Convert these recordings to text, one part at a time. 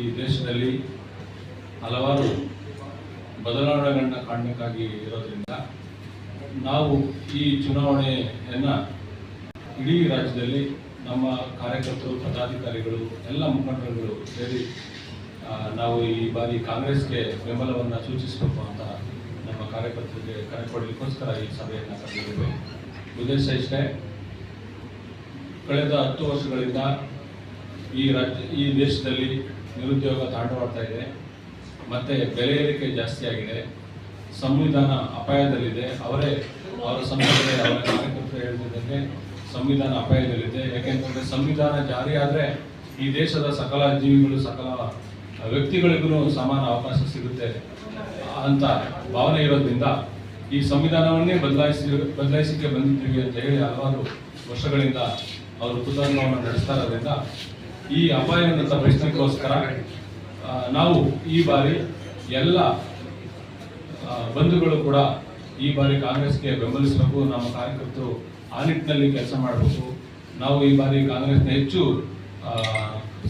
ಈ ದೇಶದಲ್ಲಿ ಹಲವಾರು ಬದಲಾವಣೆಗಳನ್ನ ಕಾಣಬೇಕಾಗಿ ಇರೋದ್ರಿಂದ ನಾವು ಈ ಚುನಾವಣೆಯನ್ನು ಇಡೀ ರಾಜ್ಯದಲ್ಲಿ ನಮ್ಮ ಕಾರ್ಯಕರ್ತರು, ಪದಾಧಿಕಾರಿಗಳು, ಎಲ್ಲ ಮುಖಂಡರುಗಳು ಸೇರಿ ನಾವು ಈ ಬಾರಿ ಕಾಂಗ್ರೆಸ್ಗೆ ಬೆಂಬಲವನ್ನು ಸೂಚಿಸಬೇಕು ಅಂತ ನಮ್ಮ ಕಾರ್ಯಕರ್ತರಿಗೆ ಕರೆ ಕೊಡಲಿಕ್ಕೋಸ್ಕರ ಈ ಸಭೆಯನ್ನು ಕರೆದಿದ್ದೇವೆ. ಉದ್ದೇಶ ಇಷ್ಟೇ, ಕಳೆದ ಹತ್ತು ವರ್ಷಗಳಿಂದ ಈ ರಾಜ್ಯ, ಈ ದೇಶದಲ್ಲಿ ನಿರುದ್ಯೋಗ ತಾಂಡವಾಡ್ತಾ ಇದೆ. ಮತ್ತೆ ಬೆಲೆ ಏರಿಕೆ ಜಾಸ್ತಿ ಆಗಿದೆ. ಸಂವಿಧಾನ ಅಪಾಯದಲ್ಲಿದೆ. ಅವರೇ ಅವರ ಸಂಸ್ಥೆ ಅವರ ಕಾರ್ಯಕರ್ತರು ಸಂವಿಧಾನ ಅಪಾಯದಲ್ಲಿದೆ. ಯಾಕೆಂತಂದ್ರೆ ಸಂವಿಧಾನ ಜಾರಿ ಆದರೆ ಈ ದೇಶದ ಸಕಲ ಜೀವಿಗಳು, ಸಕಲ ವ್ಯಕ್ತಿಗಳಿಗೂ ಸಮಾನ ಅವಕಾಶ ಸಿಗುತ್ತೆ ಅಂತ ಭಾವನೆ ಇರೋದ್ರಿಂದ ಈ ಸಂವಿಧಾನವನ್ನೇ ಬದಲಾಯಿಸಿ ಬದಲಾಯಿಸಿಕೆ ಬಂದಿದ್ದೀವಿ ಅಂತ ಹೇಳಿ ಹಲವಾರು ವರ್ಷಗಳಿಂದ ಅವರು ಕುತಂತ್ರವನ್ನು ನಡೆಸ್ತಾ ಇರೋದ್ರಿಂದ ಈ ಅಪಾಯವನ್ನು ತಪ್ಪಿಸಲಿಕ್ಕೋಸ್ಕರ ನಾವು ಈ ಬಾರಿ ಎಲ್ಲ ಬಂಧುಗಳು ಕೂಡ ಈ ಬಾರಿ ಕಾಂಗ್ರೆಸ್ಗೆ ಬೆಂಬಲಿಸಬೇಕು. ನಮ್ಮ ಕಾರ್ಯಕರ್ತರು ಆ ನಿಟ್ಟಿನಲ್ಲಿ ಕೆಲಸ ಮಾಡಬೇಕು. ನಾವು ಈ ಬಾರಿ ಕಾಂಗ್ರೆಸ್ನ ಹೆಚ್ಚು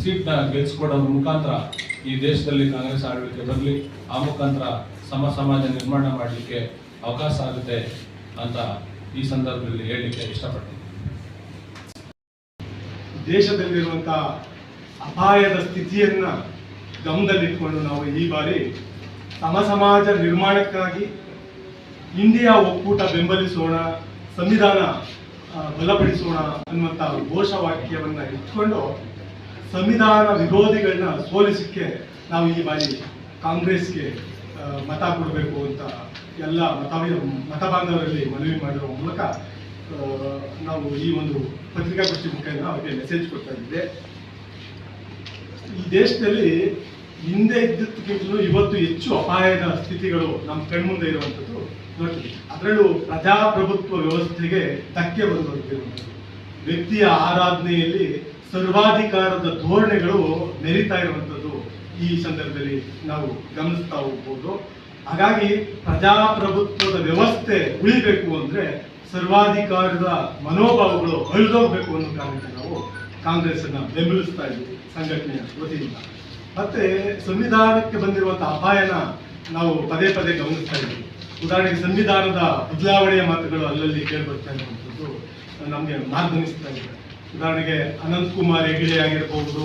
ಸೀಟ್ನ ಗೆಲ್ಸ್ಕೊಡೋದ್ರ ಮುಖಾಂತರ ಈ ದೇಶದಲ್ಲಿ ಕಾಂಗ್ರೆಸ್ ಆಡಳಿತ ಬರಲಿ. ಆ ಮುಖಾಂತರ ಸಮ ಸಮಾಜ ನಿರ್ಮಾಣ ಮಾಡಲಿಕ್ಕೆ ಅವಕಾಶ ಆಗುತ್ತೆ ಅಂತ ಈ ಸಂದರ್ಭದಲ್ಲಿ ಹೇಳಲಿಕ್ಕೆ ಇಷ್ಟಪಡ್ತೀನಿ. ದೇಶದಲ್ಲಿರುವಂತಹ ಅಪಾಯದ ಸ್ಥಿತಿಯನ್ನು ಗಮನದಲ್ಲಿಟ್ಕೊಂಡು ನಾವು ಈ ಬಾರಿ ಸಮ ಸಮಾಜ ನಿರ್ಮಾಣಕ್ಕಾಗಿ ಇಂಡಿಯಾ ಒಕ್ಕೂಟ ಬೆಂಬಲಿಸೋಣ, ಸಂವಿಧಾನ ಬಲಪಡಿಸೋಣ ಅನ್ನುವಂಥ ಘೋಷವಾಕ್ಯವನ್ನು ಇಟ್ಕೊಂಡು ಸಂವಿಧಾನ ವಿರೋಧಿಗಳನ್ನ ಸೋಲಿಸಕ್ಕೆ ನಾವು ಈ ಬಾರಿ ಕಾಂಗ್ರೆಸ್ಗೆ ಮತ ಕೊಡಬೇಕು ಅಂತ ಎಲ್ಲ ಮತ ಮತ ಬಾಂಧವರಲ್ಲಿ ಮನವಿ ಮಾಡಿರುವ ಮೂಲಕ ನಾವು ಈ ಒಂದು ಪತ್ರಿಕಾಗೋಷ್ಠಿ ಮುಖೇನ ಅವರಿಗೆ ಮೆಸೇಜ್ ಕೊಡ್ತಾ ಇದ್ದೆ. ಈ ದೇಶದಲ್ಲಿ ಹಿಂದೆ ಇದ್ದಕ್ಕಿಂತಲೂ ಇವತ್ತು ಹೆಚ್ಚು ಅಪಾಯದ ಸ್ಥಿತಿಗಳು ನಮ್ಮ ಕಣ್ಮುಂದೆ ಇರುವಂಥದ್ದು ನೋಡ್ತೀವಿ. ಅದರಲ್ಲೂ ಪ್ರಜಾಪ್ರಭುತ್ವ ವ್ಯವಸ್ಥೆಗೆ ಧಕ್ಕೆ ಬಂದಿರುವಂಥದ್ದು ವ್ಯಕ್ತಿಯ ಆರಾಧನೆಯಲ್ಲಿ ಸರ್ವಾಧಿಕಾರದ ಧೋರಣೆಗಳು ಮೆರಿತಾ ಇರುವಂಥದ್ದು ಈ ಸಂದರ್ಭದಲ್ಲಿ ನಾವು ಗಮನಿಸ್ತಾ ಹೋಗ್ಬೋದು. ಹಾಗಾಗಿ ಪ್ರಜಾಪ್ರಭುತ್ವದ ವ್ಯವಸ್ಥೆ ಉಳಿಬೇಕು ಅಂದ್ರೆ ಸರ್ವಾಧಿಕಾರದ ಮನೋಭಾವಗಳು ಅಳಿದೋಗ್ಬೇಕು ಅನ್ನೋ ಕಾರಣಕ್ಕೆ ನಾವು ಕಾಂಗ್ರೆಸ್ಸನ್ನು ಬೆಂಬಲಿಸ್ತಾ ಇದ್ವಿ ಸಂಘಟನೆಯ ವತಿಯಿಂದ. ಮತ್ತೆ ಸಂವಿಧಾನಕ್ಕೆ ಬಂದಿರುವಂಥ ಅಪಾಯನ ನಾವು ಪದೇ ಪದೇ ಗಮನಿಸ್ತಾ ಇದ್ದೀವಿ ಉದಾಹರಣೆಗೆ ಸಂವಿಧಾನದ ಬದಲಾವಣೆಯ ಮಾತುಗಳು ಅಲ್ಲಲ್ಲಿ ಕೇಳ್ಬರ್ತಾ ಇರುವಂಥದ್ದು ನಮಗೆ ಮಾರ್ಗನಿಸ್ತಾ ಇದೆ. ಉದಾಹರಣೆಗೆ ಅನಂತ್ ಕುಮಾರ್ ಹೆಗಡೆ ಆಗಿರಬಹುದು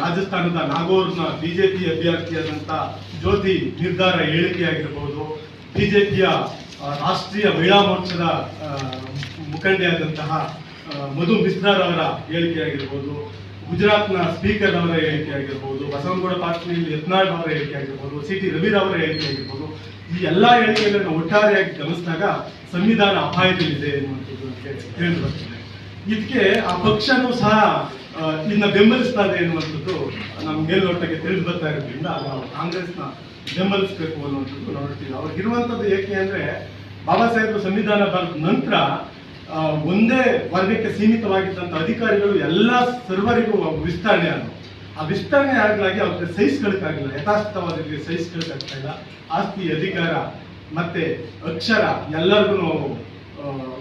ರಾಜಸ್ಥಾನದ ನಾಗೋರ್ನ ಬಿಜೆಪಿ ಅಭ್ಯರ್ಥಿಯಾದಂಥ ಜ್ಯೋತಿ ನಿರ್ಧಾರ ಹೇಳಿಕೆ ಆಗಿರಬಹುದು ಬಿಜೆಪಿಯ ರಾಷ್ಟ್ರೀಯ ಮಹಿಳಾ ಮೋರ್ಚಾದ ಮುಖಂಡಿಯಾದಂತಹ ಮಧು ಬಿಸ್ನಾರ್ ಅವರ ಹೇಳಿಕೆ ಆಗಿರ್ಬೋದು ಗುಜರಾತ್ನ ಸ್ಪೀಕರ್ ಅವರ ಹೇಳಿಕೆ ಆಗಿರ್ಬೋದು ಬಸವನಗೌಡ ಪಾಟೀಲ್ ಯತ್ನಾಳ್ ಅವರ ಹೇಳಿಕೆ ಆಗಿರ್ಬೋದು ಸಿ ಟಿ ರವಿ ಅವರ ಹೇಳಿಕೆ ಆಗಿರ್ಬೋದು ಈ ಎಲ್ಲ ಹೇಳಿಕೆಗಳನ್ನು ಒಟ್ಟಾರೆಯಾಗಿ ಗಮನಿಸಿದಾಗ ಸಂವಿಧಾನ ಅಪಾಯದಲ್ಲಿದೆ ಎನ್ನುವಂಥದ್ದು ತಿಳಿದು ಬರ್ತದೆ. ಇದಕ್ಕೆ ಆ ಪಕ್ಷನೂ ಸಹ ಇನ್ನ ಬೆಂಬಲಿಸ್ತಾ ಇದೆ ಎನ್ನುವಂಥದ್ದು ಮೇಲ್ನೋಟಕ್ಕೆ ತಿಳಿದು ಬರ್ತಾ ಇರೋದ್ರಿಂದ ನಾವು ಕಾಂಗ್ರೆಸ್ನ ಬೆಂಬಲಿಸಬೇಕು ಅನ್ನುವಂಥದ್ದು ನೋಡ್ತೀವಿ ಅವ್ರಿಗಿರುವಂಥದ್ದು ಏಕೆ ಅಂದರೆ ಬಾಬಾ ಸಾಹೇಬ್ ಸಂವಿಧಾನ ಬರೆದ ನಂತರ ಒಂದೇ ವರ್ಗಕ್ಕೆ ಸೀಮಿತವಾಗಿದ್ದಂಥ ಅಧಿಕಾರಿಗಳು ಎಲ್ಲ ಸರ್ವರಿಗೂ ವಿಸ್ತರಣೆ ಆದವು. ಆ ವಿಸ್ತರಣೆ ಆಗಲಾಗಿ ಅವ್ರಿಗೆ ಸಹಿಸ್ಕೊಳಕ್ಕಾಗಿಲ್ಲ ಯಥಾಸ್ಥಿತವಾದರಿಗೆ ಸಹಿಸ್ಕೊಳಕ್ಕಾಗ್ತಾ ಇಲ್ಲ ಆಸ್ತಿ, ಅಧಿಕಾರ ಮತ್ತೆ ಅಕ್ಷರ ಎಲ್ಲರಿಗೂ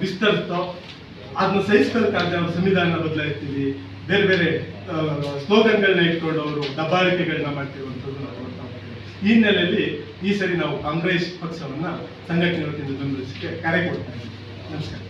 ವಿಸ್ತರಿಸ್ತೋ ಅದನ್ನ ಸಹಿಸ್ಕೊಳ್ಳಕ್ಕಾಗದೆ ಅವ್ರ ಸಂವಿಧಾನ ಬದಲಾಯಿಸ್ತೀವಿ ಬೇರೆ ಬೇರೆ ಸ್ಲೋಗನ್ಗಳನ್ನ ಇಟ್ಕೊಂಡು ಅವರು ದಬ್ಬಾಳಿಕೆಗಳನ್ನ ಮಾಡ್ತಿರುವಂಥದ್ದು ನಾವು ನೋಡ್ತಾ ಹೋಗ್ತೀವಿ. ಈ ಹಿನ್ನೆಲೆಯಲ್ಲಿ ಈ ಸರಿ ನಾವು ಕಾಂಗ್ರೆಸ್ ಪಕ್ಷವನ್ನ ಸಂಘಟನೆ ವತಿಯಿಂದ ಬೆಂಬಲಿಸಲಿಕ್ಕೆ ಕರೆ ಕೊಡ್ತಾ ಇದ್ದೀವಿ. ನಮಸ್ಕಾರ.